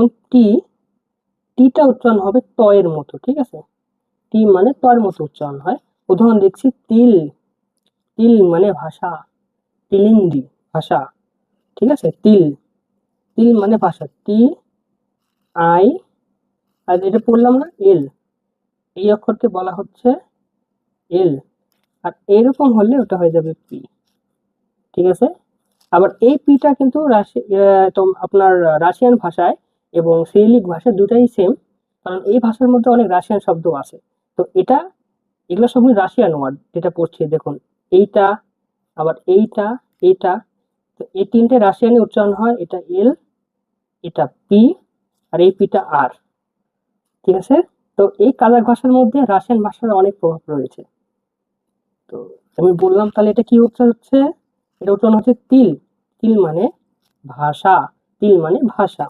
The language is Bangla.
দেখুন টি টিটা উচ্চারণ হবে তয়ের মতো, ঠিক আছে? টি মানে তয়ের মতো উচ্চারণ হয়। উদাহরণ দেখছি, তিল। তিল মানে ভাষা। তিলিন্দি, ভাষা। ঠিক আছে? তিল। তিল মানে ভাষা। টি আই আর এটা পড়লাম না এল এই অক্ষরকে বলা হচ্ছে এল আর এরকম হলে ওটা হয়ে যাবে পি ঠিক আছে? আবার এই পিটা কিন্তু রাশি আপনার রাশিয়ান ভাষায় এবং সিরিলিক ভাষায় দুটাই সেম কারণ এই ভাষার মধ্যে অনেক রাশিয়ান শব্দ আছে। তো এটা, এগুলো সবই রাশিয়ান ওয়ার্ড যেটা পড়ছি, দেখুন, এইটা, আবার এইটা এইটা, তো এই তিনটে রাশিয়ানে উচ্চারণ হয়, এটা এল এটা পি আর এই পিটা আর ঠিক আছে? তো এই কাজাক ভাষার মধ্যে রাশিয়ান ভাষার অনেক প্রভাব রয়েছে। তো আমি বললাম, তাহলে এটা কি উচ্চারণ হচ্ছে? এটা উচ্চারণ হচ্ছে তিল। তিল মানে ভাষা, তিল মানে ভাষা।